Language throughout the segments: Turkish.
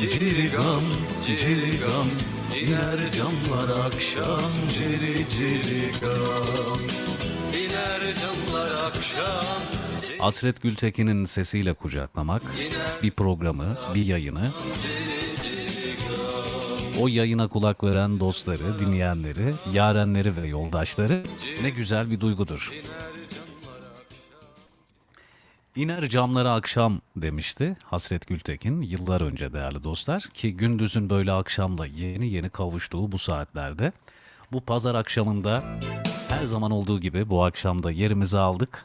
Cirigam, cirigam İner camlar akşam Ciri cirigam İner camlar akşam Asret Gültekin'in sesiyle kucaklamak bir programı, bir yayını o yayına kulak veren dostları, dinleyenleri, yarenleri ve yoldaşları ne güzel bir duygudur. İner camlara akşam demişti Hasret Gültekin yıllar önce değerli dostlar ki gündüzün böyle akşamda yeni yeni kavuştuğu bu saatlerde bu pazar akşamında her zaman olduğu gibi bu akşamda yerimizi aldık.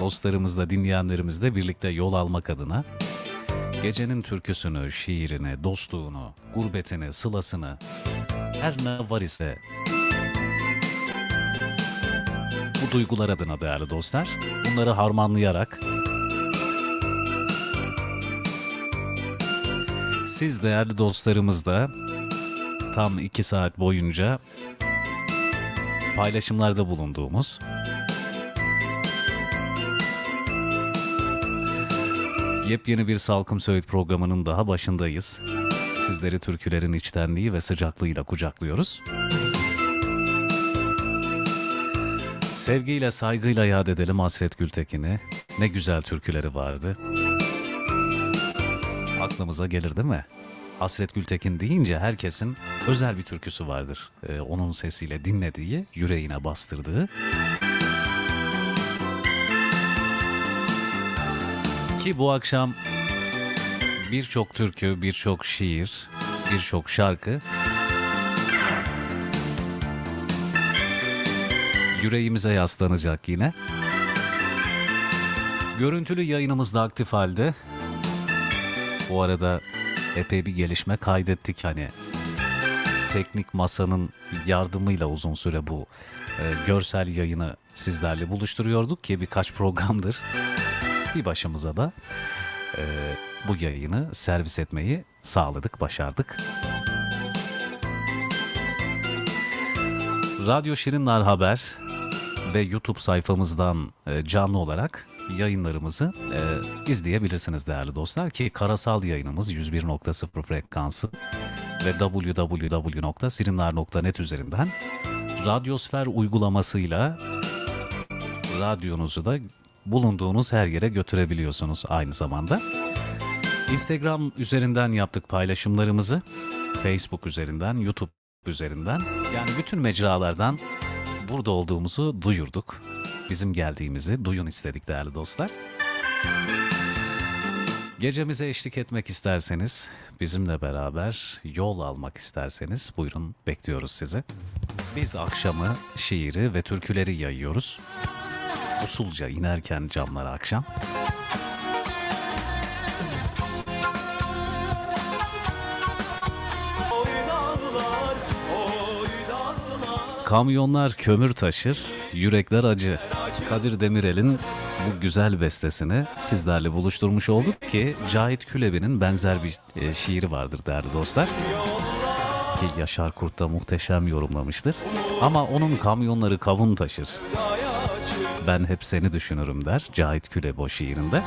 Dostlarımızla dinleyenlerimizle birlikte yol almak adına gecenin türküsünü, şiirini, dostluğunu, gurbetini, sılasını her ne var ise bu duygular adına değerli dostlar bunları harmanlayarak siz değerli dostlarımız da tam iki saat boyunca paylaşımlarda bulunduğumuz yepyeni bir Salkım Söğüt programının daha başındayız. Sizleri türkülerin içtenliği ve sıcaklığıyla kucaklıyoruz. Sevgiyle, saygıyla yad edelim Hasret Gültekin'i. Ne güzel türküleri vardı. Aklımıza gelir değil mi? Hasret Gültekin deyince herkesin özel bir türküsü vardır. Ee, onun sesiyle dinlediği, yüreğine bastırdığı. Ki bu akşam birçok türkü, birçok şiir, birçok şarkı yüreğimize yaslanacak yine. Görüntülü yayınımız da aktif halde. Bu arada epey bir gelişme kaydettik hani. Teknik masanın yardımıyla uzun süre bu e, görsel yayını sizlerle buluşturuyorduk ki birkaç programdır. Bir başımıza da e, bu yayını servis etmeyi sağladık, başardık. Radyo Şirinler Haber ve YouTube sayfamızdan e, canlı olarak yayınlarımızı e, izleyebilirsiniz değerli dostlar ki karasal yayınımız 101.0 frekansı ve www.sirinler.net üzerinden Radyosfer uygulamasıyla radyonuzu da bulunduğunuz her yere götürebiliyorsunuz aynı zamanda. Instagram üzerinden yaptık paylaşımlarımızı. Facebook üzerinden, YouTube üzerinden. Yani bütün mecralardan burada olduğumuzu duyurduk. Bizim geldiğimizi duyun istedik değerli dostlar. Gecemize eşlik etmek isterseniz, bizimle beraber yol almak isterseniz buyurun bekliyoruz sizi. Biz akşamı şiiri ve türküleri yayıyoruz. Usulca inerken camlara akşam. Kamyonlar kömür taşır, yürekler acı. Kadir Demirel'in bu güzel bestesini sizlerle buluşturmuş olduk ki Cahit Külebi'nin benzer bir e, şiiri vardır değerli dostlar. Ki Yaşar Kurt da muhteşem yorumlamıştır. Ama onun kamyonları kavun taşır. Ben hep seni düşünürüm der Cahit Külebi o şiirinde.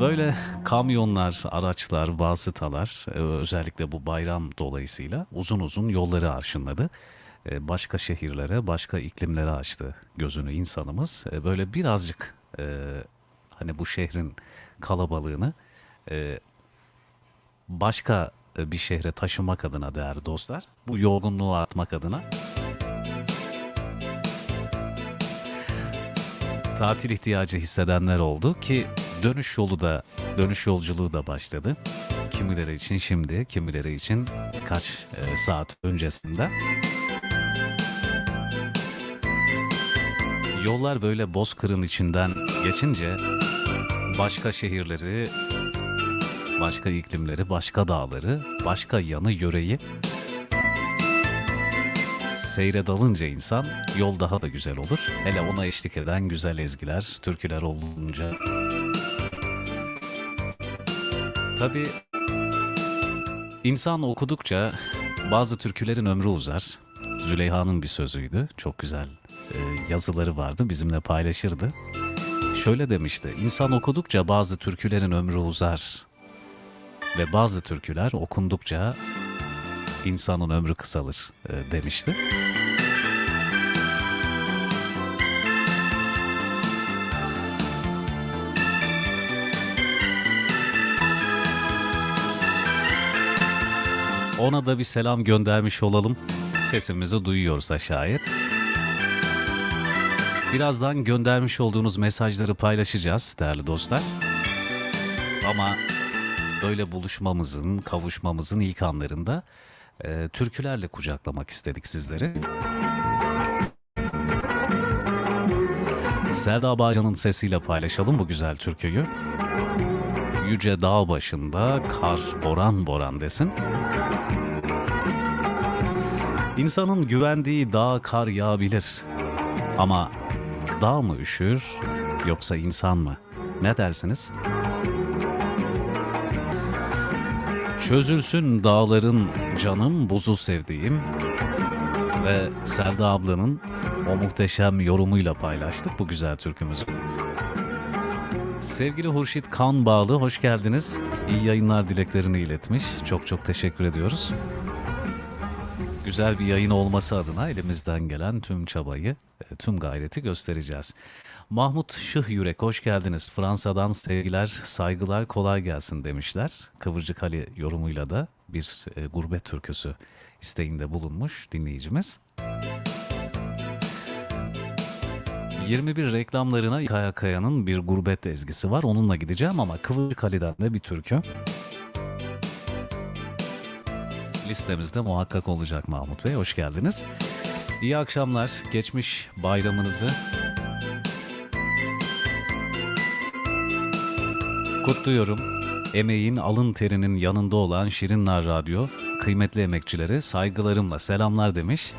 Böyle kamyonlar, araçlar, vasıtalar e, özellikle bu bayram dolayısıyla uzun uzun yolları arşınladı. E, Başka şehirlere, başka iklimlere açtı gözünü insanımız. E, Böyle birazcık hani bu şehrin kalabalığını başka bir şehre taşımak adına değerli dostlar, bu yorgunluğu atmak adına tatil ihtiyacı hissedenler oldu ki dönüş yolu da dönüş yolculuğu da başladı. Kimileri için şimdi, kimileri için birkaç e, saat öncesinde. Yollar böyle bozkırın içinden geçince başka şehirleri, başka iklimleri, başka dağları, başka yanı yöreyi seyre dalınca insan yol daha da güzel olur. Hele ona eşlik eden güzel ezgiler, türküler olunca. Tabii insan okudukça bazı türkülerin ömrü uzar. Züleyha'nın bir sözüydü. Çok güzel e, yazıları vardı. Bizimle paylaşırdı. Şöyle demişti. İnsan okudukça bazı türkülerin ömrü uzar. ve bazı türküler okundukça insanın ömrü kısalır e, demişti. Ona da bir selam göndermiş olalım. Sesimizi duyuyorsa şayet. Birazdan göndermiş olduğunuz mesajları paylaşacağız değerli dostlar. Ama böyle buluşmamızın, kavuşmamızın ilk anlarında e, türkülerle kucaklamak istedik sizleri. Selda Bağcan'ın sesiyle paylaşalım bu güzel türküyü. Yüce dağ başında kar boran boran desin. İnsanın güvendiği dağ kar yağabilir. Ama dağ mı üşür yoksa insan mı? Ne dersiniz? Çözülsün dağların canım buzu sevdiğim ve Selda ablanın o muhteşem yorumuyla paylaştık bu güzel türkümüzü. Sevgili Hurşit Kan Bağlı hoş geldiniz. İyi yayınlar dileklerini iletmiş. Çok çok teşekkür ediyoruz. Güzel bir yayın olması adına elimizden gelen tüm çabayı, e, tüm gayreti göstereceğiz. Mahmut Şıh Yürek hoş geldiniz. Fransa'dan sevgiler, saygılar, kolay gelsin demişler. Kıvırcık Ali yorumuyla da bir e, gurbet türküsü isteğinde bulunmuş dinleyicimiz. 21 reklamlarına Kaya Kaya'nın bir gurbet ezgisi var. Onunla gideceğim ama Kıvırcık Ali'den de bir türkü. Listemizde muhakkak olacak Mahmut Bey. Hoş geldiniz. İyi akşamlar. Geçmiş bayramınızı kutluyorum. Emeğin, alın terinin yanında olan Şirinler Radyo, kıymetli emekçileri saygılarımla selamlar demiş.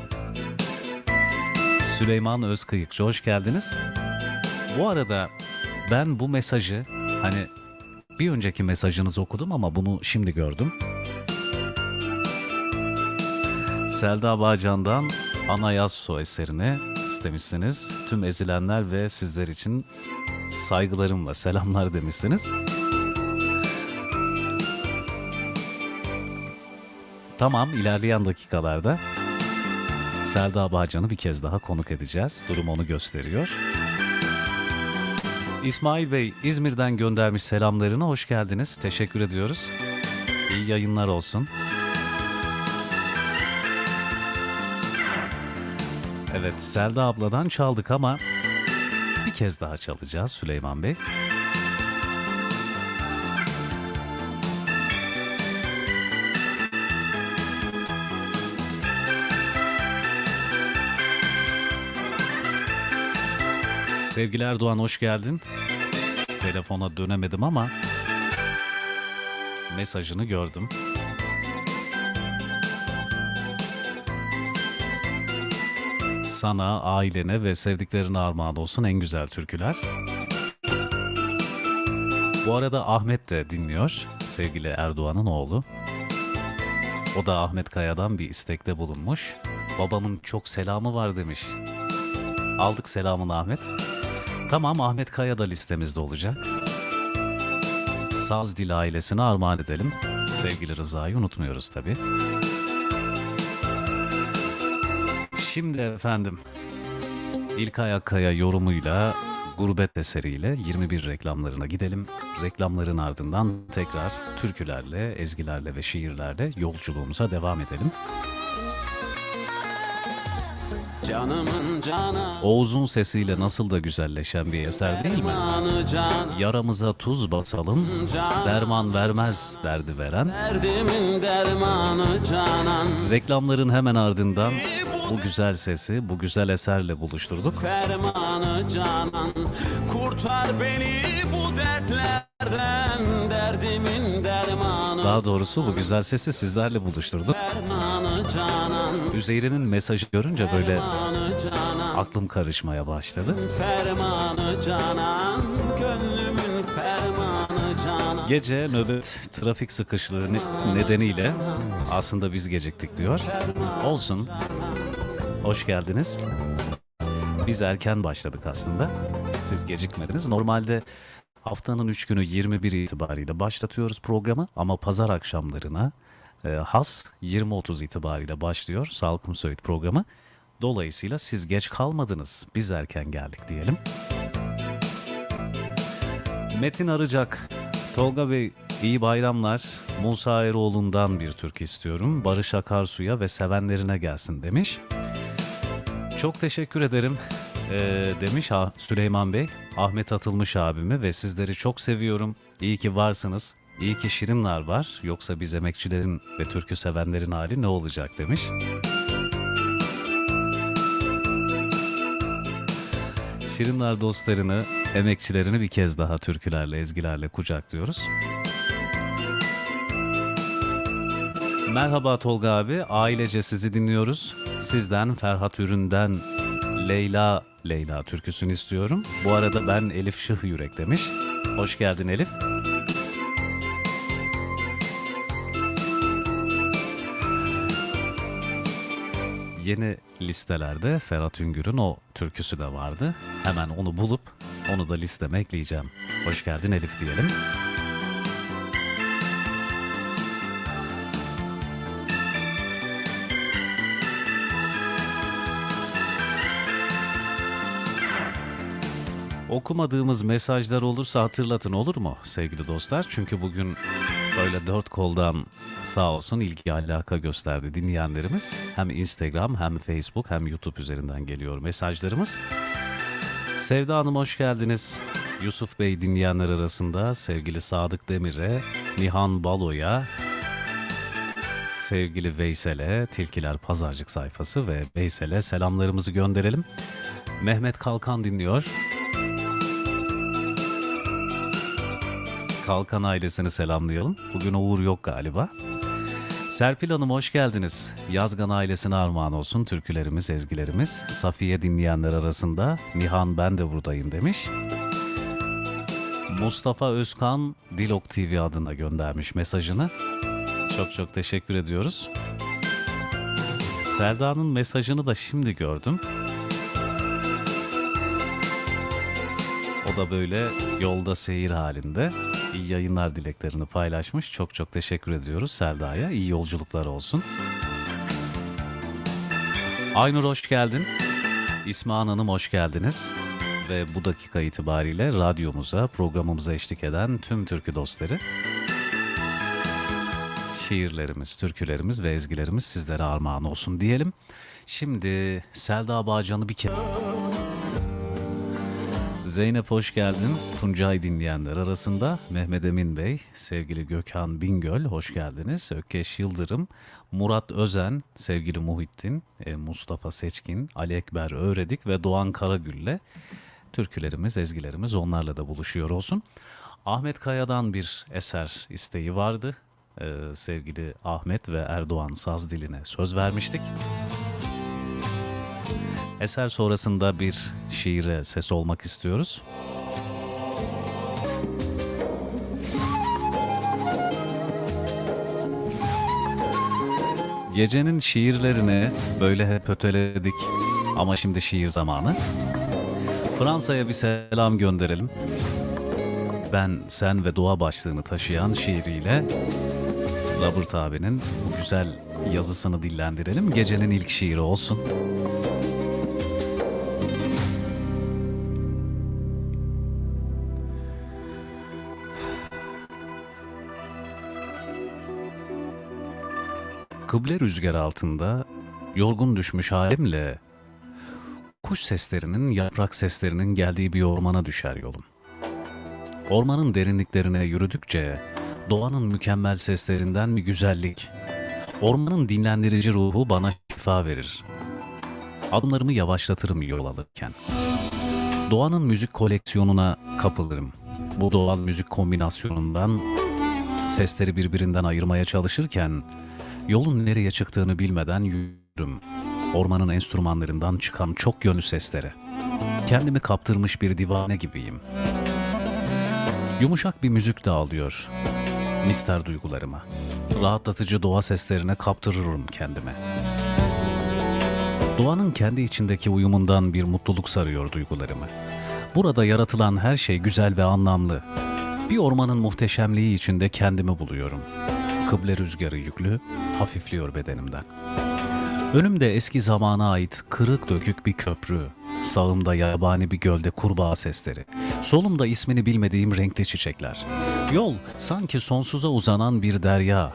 Süleyman Özkıyıkçı hoş geldiniz. Bu arada ben bu mesajı hani bir önceki mesajınızı okudum ama bunu şimdi gördüm. Selda Bağcan'dan Ana Yaz Su eserini istemişsiniz. Tüm ezilenler ve sizler için saygılarımla selamlar demişsiniz. Tamam ilerleyen dakikalarda Selda Bağcan'ı bir kez daha konuk edeceğiz. Durum onu gösteriyor. İsmail Bey İzmir'den göndermiş selamlarını hoş geldiniz. Teşekkür ediyoruz. İyi yayınlar olsun. Evet Selda abladan çaldık ama bir kez daha çalacağız Süleyman Bey. Sevgili Erdoğan hoş geldin. Telefona dönemedim ama mesajını gördüm. Sana, ailene ve sevdiklerine armağan olsun en güzel türküler. Bu arada Ahmet de dinliyor. Sevgili Erdoğan'ın oğlu. O da Ahmet Kaya'dan bir istekte bulunmuş. Babamın çok selamı var demiş. Aldık selamını Ahmet. Tamam Ahmet Kaya da listemizde olacak. Saz Dil ailesine armağan edelim. Sevgili Rıza'yı unutmuyoruz tabii. Şimdi efendim İlkay Akkaya yorumuyla Gurbet eseriyle 21 reklamlarına gidelim. Reklamların ardından tekrar türkülerle, ezgilerle ve şiirlerle yolculuğumuza devam edelim. Canımın canı Oğuz'un sesiyle nasıl da güzelleşen bir eser değil mi? Yaramıza tuz basalım, derman vermez derdi veren. Derdimin dermanı canan Reklamların hemen ardından bu güzel sesi, bu güzel eserle buluşturduk. Fermanı canan Kurtar beni bu dertlerden Derdimin dermanı Daha doğrusu bu güzel sesi sizlerle buluşturduk. Üzeyir'in mesajı görünce böyle aklım karışmaya başladı. Gece nöbet trafik sıkışlığı ne- nedeniyle aslında biz geciktik diyor. Olsun. Hoş geldiniz. Biz erken başladık aslında. Siz gecikmediniz. Normalde Haftanın 3 günü 21 itibariyle başlatıyoruz programı ama pazar akşamlarına e, has 20.30 itibariyle başlıyor Salkım Söğüt programı. Dolayısıyla siz geç kalmadınız, biz erken geldik diyelim. Metin Arıcak, Tolga Bey iyi bayramlar. Musa Eroğlu'ndan bir türkü istiyorum. Barış Akarsu'ya ve sevenlerine gelsin demiş. Çok teşekkür ederim ee, demiş ha, Süleyman Bey. Ahmet Atılmış abimi ve sizleri çok seviyorum. İyi ki varsınız. İyi ki Şirinler var. Yoksa biz emekçilerin ve türkü sevenlerin hali ne olacak demiş. Şirinler dostlarını, emekçilerini bir kez daha türkülerle, ezgilerle kucaklıyoruz. Merhaba Tolga abi, ailece sizi dinliyoruz. Sizden Ferhat Ürün'den Leyla Leyla türküsünü istiyorum. Bu arada ben Elif Şıh Yürek demiş. Hoş geldin Elif. Yeni listelerde Ferhat Üngür'ün o türküsü de vardı. Hemen onu bulup onu da listeme ekleyeceğim. Hoş geldin Elif diyelim. Okumadığımız mesajlar olursa hatırlatın olur mu sevgili dostlar? Çünkü bugün böyle dört koldan sağ olsun ilgi alaka gösterdi dinleyenlerimiz. Hem Instagram hem Facebook hem YouTube üzerinden geliyor mesajlarımız. Sevda Hanım hoş geldiniz. Yusuf Bey dinleyenler arasında sevgili Sadık Demir'e, Nihan Balo'ya, sevgili Veysel'e, Tilkiler Pazarcık sayfası ve Veysel'e selamlarımızı gönderelim. Mehmet Kalkan dinliyor. Kalkan ailesini selamlayalım. Bugün Uğur yok galiba. Serpil Hanım hoş geldiniz. Yazgan ailesine armağan olsun türkülerimiz, ezgilerimiz. Safiye dinleyenler arasında Nihan ben de buradayım demiş. Mustafa Özkan Dilok TV adına göndermiş mesajını. Çok çok teşekkür ediyoruz. Selda'nın mesajını da şimdi gördüm. O da böyle yolda seyir halinde iyi yayınlar dileklerini paylaşmış. Çok çok teşekkür ediyoruz Selda'ya. İyi yolculuklar olsun. Aynur hoş geldin. İsmahan Hanım hoş geldiniz. Ve bu dakika itibariyle radyomuza, programımıza eşlik eden tüm türkü dostları. Şiirlerimiz, türkülerimiz ve ezgilerimiz sizlere armağan olsun diyelim. Şimdi Selda Bağcan'ı bir kere... Zeynep hoş geldin. Tuncay dinleyenler arasında Mehmet Emin Bey, sevgili Gökhan Bingöl hoş geldiniz. Ökkeş Yıldırım, Murat Özen, sevgili Muhittin, e, Mustafa Seçkin, Ali Ekber Öğredik ve Doğan Karagül'le türkülerimiz, ezgilerimiz onlarla da buluşuyor olsun. Ahmet Kaya'dan bir eser isteği vardı. E, sevgili Ahmet ve Erdoğan saz diline söz vermiştik. Eser sonrasında bir şiire ses olmak istiyoruz. Gecenin şiirlerini böyle hep öteledik ama şimdi şiir zamanı. Fransa'ya bir selam gönderelim. Ben, sen ve doğa başlığını taşıyan şiiriyle Robert abinin bu güzel yazısını dillendirelim. Gecenin ilk şiiri olsun. Kıble rüzgar altında yorgun düşmüş halimle kuş seslerinin, yaprak seslerinin geldiği bir ormana düşer yolum. Ormanın derinliklerine yürüdükçe doğanın mükemmel seslerinden bir güzellik, ormanın dinlendirici ruhu bana şifa verir. Adımlarımı yavaşlatırım yol alırken. Doğanın müzik koleksiyonuna kapılırım. Bu doğal müzik kombinasyonundan sesleri birbirinden ayırmaya çalışırken Yolun nereye çıktığını bilmeden yürürüm. Ormanın enstrümanlarından çıkan çok yönlü seslere. Kendimi kaptırmış bir divane gibiyim. Yumuşak bir müzik dağılıyor. Mister duygularıma. Rahatlatıcı doğa seslerine kaptırırım kendime. Doğanın kendi içindeki uyumundan bir mutluluk sarıyor duygularımı. Burada yaratılan her şey güzel ve anlamlı. Bir ormanın muhteşemliği içinde kendimi buluyorum. Kıble rüzgarı yüklü, hafifliyor bedenimden. Önümde eski zamana ait kırık dökük bir köprü. Sağımda yabani bir gölde kurbağa sesleri. Solumda ismini bilmediğim renkli çiçekler. Yol sanki sonsuza uzanan bir derya.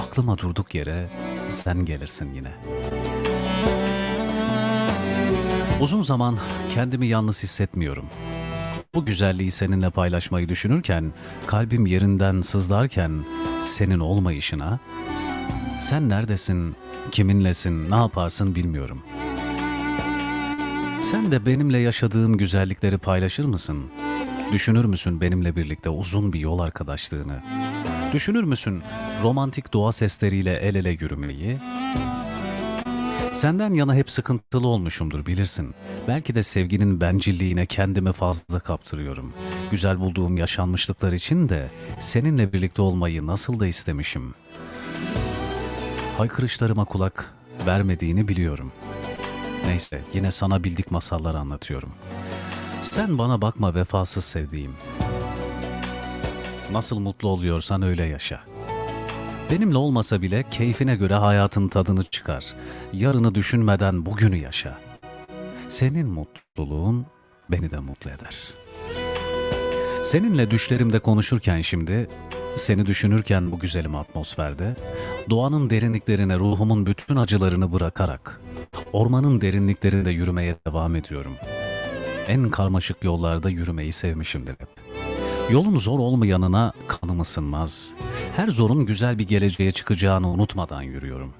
Aklıma durduk yere sen gelirsin yine. Uzun zaman kendimi yalnız hissetmiyorum. Bu güzelliği seninle paylaşmayı düşünürken, kalbim yerinden sızlarken senin olmayışına, sen neredesin, kiminlesin, ne yaparsın bilmiyorum. Sen de benimle yaşadığım güzellikleri paylaşır mısın? Düşünür müsün benimle birlikte uzun bir yol arkadaşlığını? Düşünür müsün romantik doğa sesleriyle el ele yürümeyi? Senden yana hep sıkıntılı olmuşumdur bilirsin. Belki de sevginin bencilliğine kendimi fazla kaptırıyorum. Güzel bulduğum yaşanmışlıklar için de seninle birlikte olmayı nasıl da istemişim. Haykırışlarıma kulak vermediğini biliyorum. Neyse yine sana bildik masallar anlatıyorum. Sen bana bakma vefasız sevdiğim. Nasıl mutlu oluyorsan öyle yaşa. Benimle olmasa bile keyfine göre hayatın tadını çıkar. Yarını düşünmeden bugünü yaşa. Senin mutluluğun beni de mutlu eder. Seninle düşlerimde konuşurken şimdi, seni düşünürken bu güzelim atmosferde, doğanın derinliklerine ruhumun bütün acılarını bırakarak, ormanın derinliklerinde yürümeye devam ediyorum. En karmaşık yollarda yürümeyi sevmişimdir hep. Yolun zor olmayanına kanım ısınmaz. Her zorun güzel bir geleceğe çıkacağını unutmadan yürüyorum.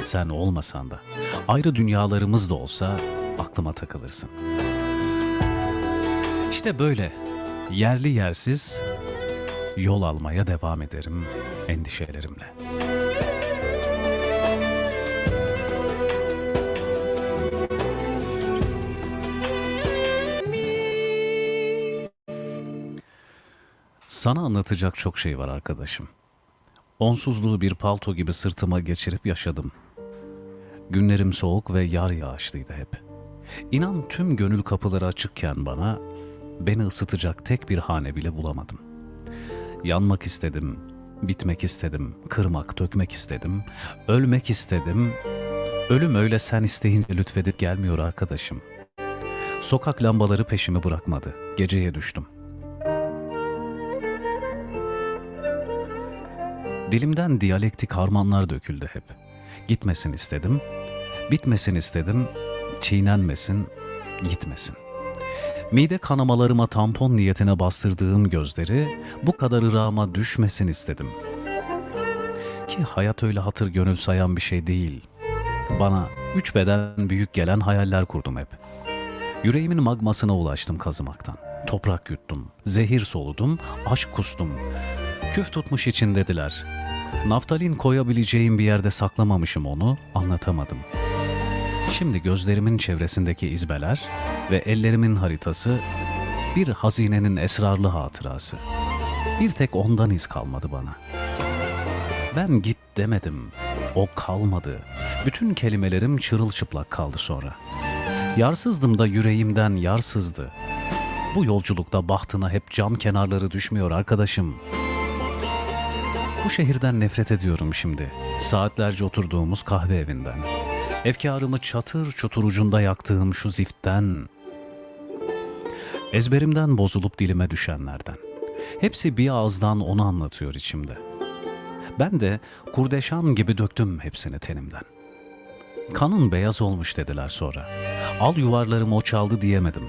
Sen olmasan da, ayrı dünyalarımız da olsa aklıma takılırsın. İşte böyle yerli yersiz yol almaya devam ederim endişelerimle. Sana anlatacak çok şey var arkadaşım. Onsuzluğu bir palto gibi sırtıma geçirip yaşadım. Günlerim soğuk ve yar yağışlıydı hep. İnan tüm gönül kapıları açıkken bana beni ısıtacak tek bir hane bile bulamadım. Yanmak istedim, bitmek istedim, kırmak, dökmek istedim, ölmek istedim. Ölüm öyle sen isteyince lütfedip gelmiyor arkadaşım. Sokak lambaları peşimi bırakmadı. Geceye düştüm. Dilimden diyalektik harmanlar döküldü hep. Gitmesin istedim, bitmesin istedim, çiğnenmesin, gitmesin. Mide kanamalarıma tampon niyetine bastırdığım gözleri bu kadar ırağıma düşmesin istedim. Ki hayat öyle hatır gönül sayan bir şey değil. Bana üç beden büyük gelen hayaller kurdum hep. Yüreğimin magmasına ulaştım kazımaktan. Toprak yuttum, zehir soludum, aşk kustum. Küf tutmuş içindediler. Naftalin koyabileceğim bir yerde saklamamışım onu, anlatamadım. Şimdi gözlerimin çevresindeki izbeler ve ellerimin haritası bir hazinenin esrarlı hatırası. Bir tek ondan iz kalmadı bana. Ben git demedim. O kalmadı. Bütün kelimelerim çırılçıplak kaldı sonra. Yarsızdım da yüreğimden yarsızdı. Bu yolculukta bahtına hep cam kenarları düşmüyor arkadaşım. Bu şehirden nefret ediyorum şimdi. Saatlerce oturduğumuz kahve evinden. Efkarımı çatır çutur ucunda yaktığım şu ziftten. Ezberimden bozulup dilime düşenlerden. Hepsi bir ağızdan onu anlatıyor içimde. Ben de kurdeşan gibi döktüm hepsini tenimden. Kanın beyaz olmuş dediler sonra. Al yuvarlarım o çaldı diyemedim.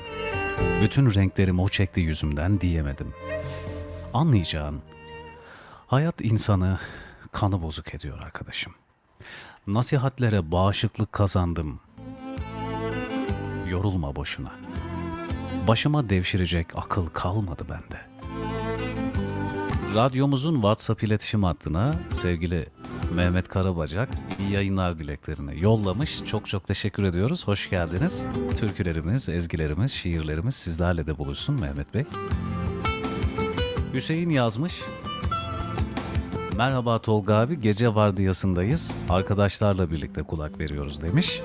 Bütün renklerim o çekti yüzümden diyemedim. Anlayacağın, hayat insanı kanı bozuk ediyor arkadaşım. Nasihatlere bağışıklık kazandım. Yorulma boşuna. Başıma devşirecek akıl kalmadı bende. Radyomuzun WhatsApp iletişim hattına sevgili Mehmet Karabacak iyi yayınlar dileklerini yollamış. Çok çok teşekkür ediyoruz. Hoş geldiniz. Türkülerimiz, ezgilerimiz, şiirlerimiz sizlerle de buluşsun Mehmet Bey. Hüseyin yazmış. Merhaba Tolga abi, gece vardiyasındayız. Arkadaşlarla birlikte kulak veriyoruz demiş.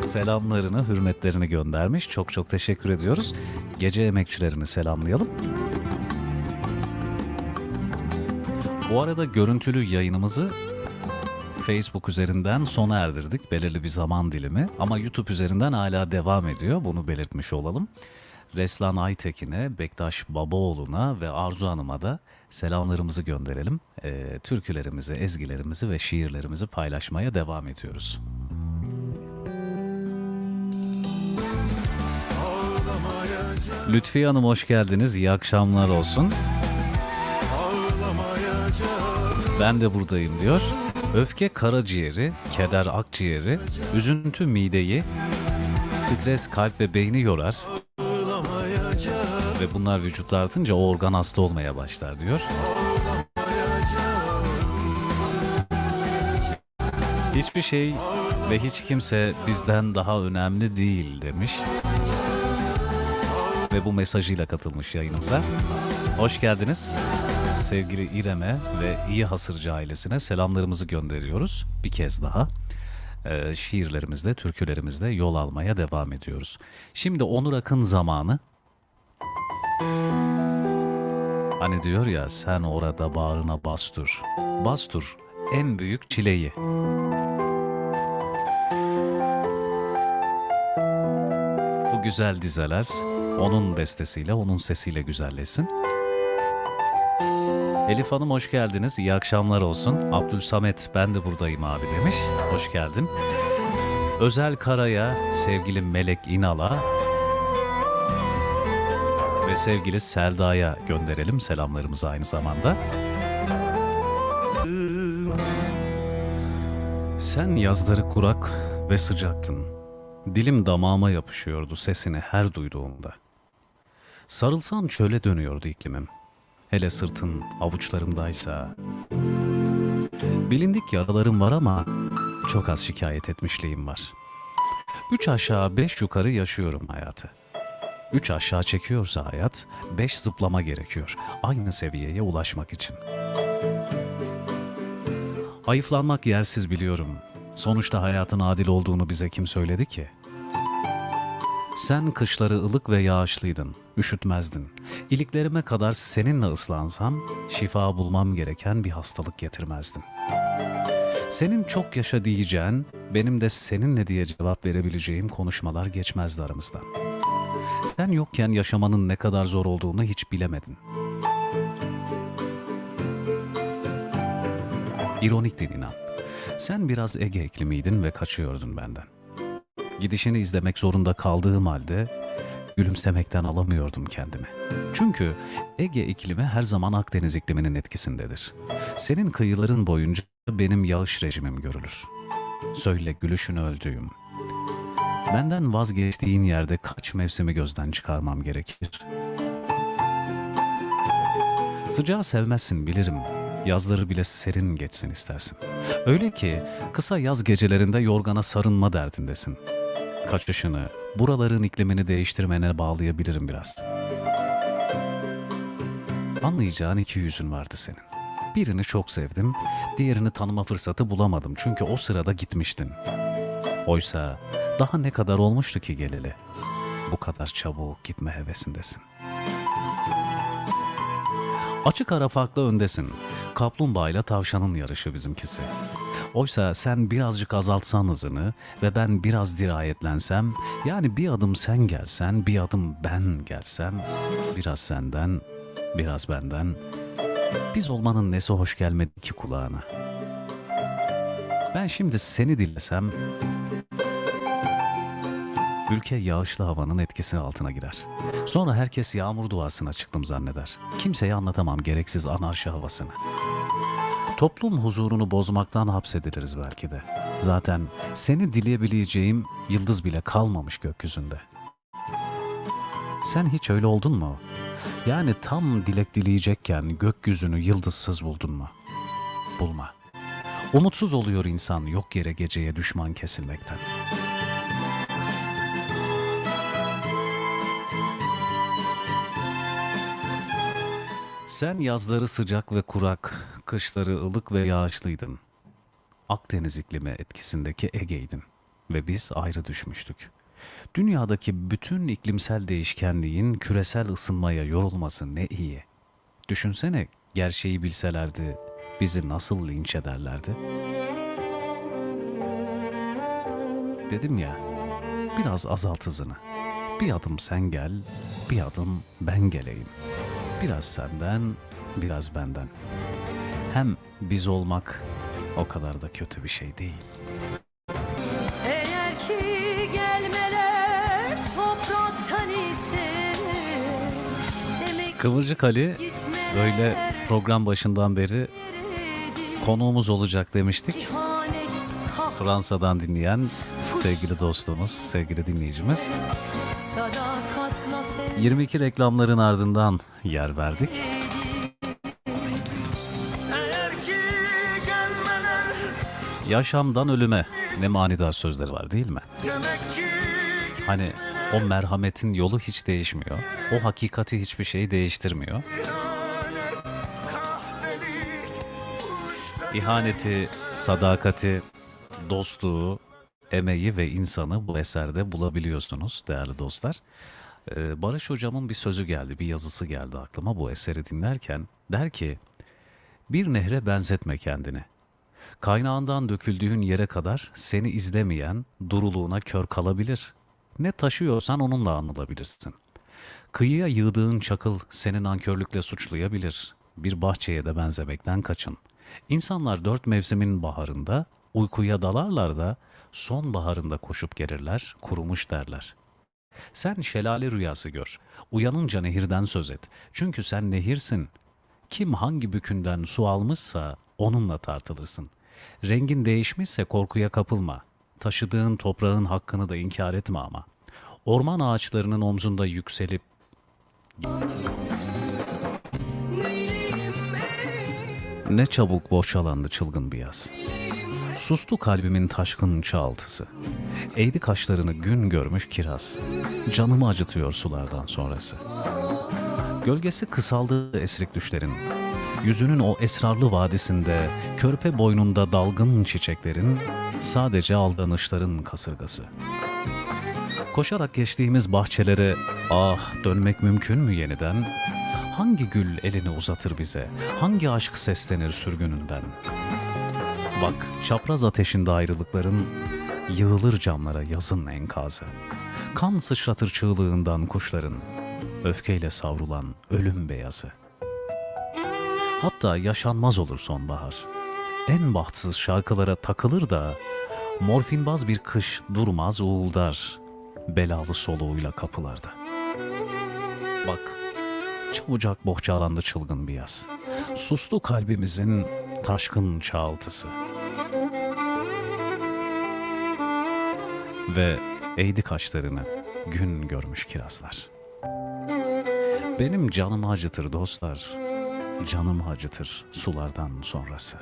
selamlarını, hürmetlerini göndermiş. Çok çok teşekkür ediyoruz. Gece emekçilerini selamlayalım. Bu arada görüntülü yayınımızı Facebook üzerinden sona erdirdik belirli bir zaman dilimi ama YouTube üzerinden hala devam ediyor bunu belirtmiş olalım. Reslan Aytekin'e, Bektaş Babaoğlu'na ve Arzu Hanım'a da selamlarımızı gönderelim. Ee, türkülerimizi, ezgilerimizi ve şiirlerimizi paylaşmaya devam ediyoruz. Lütfiye Hanım hoş geldiniz. İyi akşamlar olsun. Ben de buradayım diyor. Öfke karaciğeri, keder akciğeri, üzüntü mideyi, stres kalp ve beyni yorar. Ve bunlar vücutta artınca o organ hasta olmaya başlar diyor. Hiçbir şey ve hiç kimse bizden daha önemli değil demiş. Ve bu mesajıyla katılmış yayınımıza. Hoş geldiniz. Sevgili İrem'e ve İyi Hasırcı ailesine selamlarımızı gönderiyoruz. Bir kez daha. Ee, şiirlerimizde, türkülerimizde yol almaya devam ediyoruz. Şimdi Onur Akın zamanı. Hani diyor ya sen orada bağrına bastur. Bastur en büyük çileyi. Bu güzel dizeler onun bestesiyle, onun sesiyle güzelleşsin. Elif Hanım hoş geldiniz. İyi akşamlar olsun. Abdülsamet ben de buradayım abi demiş. Hoş geldin. Özel Kara'ya, sevgili Melek İnal'a ve sevgili Selda'ya gönderelim selamlarımızı aynı zamanda. Sen yazları kurak ve sıcaktın. Dilim damağıma yapışıyordu sesini her duyduğumda. Sarılsan çöle dönüyordu iklimim. Hele sırtın avuçlarımdaysa. Bilindik yaralarım var ama çok az şikayet etmişliğim var. Üç aşağı beş yukarı yaşıyorum hayatı. Üç aşağı çekiyorsa hayat, beş zıplama gerekiyor. Aynı seviyeye ulaşmak için. Hayıflanmak yersiz biliyorum. Sonuçta hayatın adil olduğunu bize kim söyledi ki? Sen kışları ılık ve yağışlıydın, üşütmezdin. İliklerime kadar seninle ıslansam, şifa bulmam gereken bir hastalık getirmezdin. Senin çok yaşa diyeceğin, benim de seninle diye cevap verebileceğim konuşmalar geçmezdi aramızdan. Sen yokken yaşamanın ne kadar zor olduğunu hiç bilemedin. İroniktin inan. Sen biraz Ege iklimiydin ve kaçıyordun benden. Gidişini izlemek zorunda kaldığım halde gülümsemekten alamıyordum kendimi. Çünkü Ege iklimi her zaman Akdeniz ikliminin etkisindedir. Senin kıyıların boyunca benim yağış rejimim görülür. Söyle gülüşünü öldüğüm. Benden vazgeçtiğin yerde kaç mevsimi gözden çıkarmam gerekir? Sıcağı sevmezsin bilirim. Yazları bile serin geçsin istersin. Öyle ki kısa yaz gecelerinde yorgana sarınma derdindesin. Kaçışını, buraların iklimini değiştirmene bağlayabilirim biraz. Anlayacağın iki yüzün vardı senin. Birini çok sevdim, diğerini tanıma fırsatı bulamadım çünkü o sırada gitmiştin. Oysa daha ne kadar olmuştu ki geleli? Bu kadar çabuk gitme hevesindesin. Açık ara farklı öndesin. Kaplumbağayla tavşanın yarışı bizimkisi. Oysa sen birazcık azaltsan hızını ve ben biraz dirayetlensem, yani bir adım sen gelsen, bir adım ben gelsem, biraz senden, biraz benden, biz olmanın nesi hoş gelmedi ki kulağına. Ben şimdi seni dinlesem, ülke yağışlı havanın etkisi altına girer. Sonra herkes yağmur duasına çıktım zanneder. Kimseye anlatamam gereksiz anarşi havasını. Toplum huzurunu bozmaktan hapsediliriz belki de. Zaten seni dileyebileceğim yıldız bile kalmamış gökyüzünde. Sen hiç öyle oldun mu? Yani tam dilek dileyecekken gökyüzünü yıldızsız buldun mu? Bulma. Umutsuz oluyor insan yok yere geceye düşman kesilmekten. Sen yazları sıcak ve kurak, kışları ılık ve yağışlıydın. Akdeniz iklimi etkisindeki Ege'ydin. ve biz ayrı düşmüştük. Dünyadaki bütün iklimsel değişkenliğin küresel ısınmaya yorulması ne iyi. Düşünsene gerçeği bilselerdi bizi nasıl linç ederlerdi? Dedim ya, biraz azalt hızını. Bir adım sen gel, bir adım ben geleyim. Biraz senden, biraz benden. Hem biz olmak o kadar da kötü bir şey değil. Eğer ki gelmeler topraktan ise Demek Kıvırcık Ali böyle program başından beri konuğumuz olacak demiştik. Fransa'dan dinleyen sevgili dostumuz, sevgili dinleyicimiz. sadakatla 22 reklamların ardından yer verdik. Yaşamdan ölüme ne manidar sözleri var değil mi? Hani o merhametin yolu hiç değişmiyor. O hakikati hiçbir şey değiştirmiyor. İhaneti, sadakati, dostluğu, emeği ve insanı bu eserde bulabiliyorsunuz değerli dostlar. Ee, Barış hocamın bir sözü geldi, bir yazısı geldi aklıma bu eseri dinlerken. Der ki, bir nehre benzetme kendini. Kaynağından döküldüğün yere kadar seni izlemeyen duruluğuna kör kalabilir. Ne taşıyorsan onunla anılabilirsin. Kıyıya yığdığın çakıl seni nankörlükle suçlayabilir. Bir bahçeye de benzemekten kaçın. İnsanlar dört mevsimin baharında uykuya dalarlar da sonbaharında koşup gelirler, kurumuş derler. Sen şelale rüyası gör. Uyanınca nehirden söz et. Çünkü sen nehirsin. Kim hangi bükünden su almışsa onunla tartılırsın. Rengin değişmişse korkuya kapılma. Taşıdığın toprağın hakkını da inkar etme ama. Orman ağaçlarının omzunda yükselip Ne çabuk boşalandı çılgın bir yaz. Sustu kalbimin taşkın çağıltısı. Eğdi kaşlarını gün görmüş kiraz. Canımı acıtıyor sulardan sonrası. Gölgesi kısaldı esrik düşlerin. Yüzünün o esrarlı vadisinde, körpe boynunda dalgın çiçeklerin, sadece aldanışların kasırgası. Koşarak geçtiğimiz bahçelere ah dönmek mümkün mü yeniden? Hangi gül elini uzatır bize? Hangi aşk seslenir sürgününden? Bak çapraz ateşinde ayrılıkların yığılır camlara yazın enkazı. Kan sıçratır çığlığından kuşların, öfkeyle savrulan ölüm beyazı. Hatta yaşanmaz olur sonbahar. En bahtsız şarkılara takılır da morfinbaz bir kış durmaz uğuldar belalı soluğuyla kapılarda. Bak çabucak bohçalandı çılgın bir yaz. Sustu kalbimizin taşkın çağıltısı. Ve eğdi kaşlarını gün görmüş kirazlar. Benim canımı acıtır dostlar, canımı acıtır sulardan sonrası.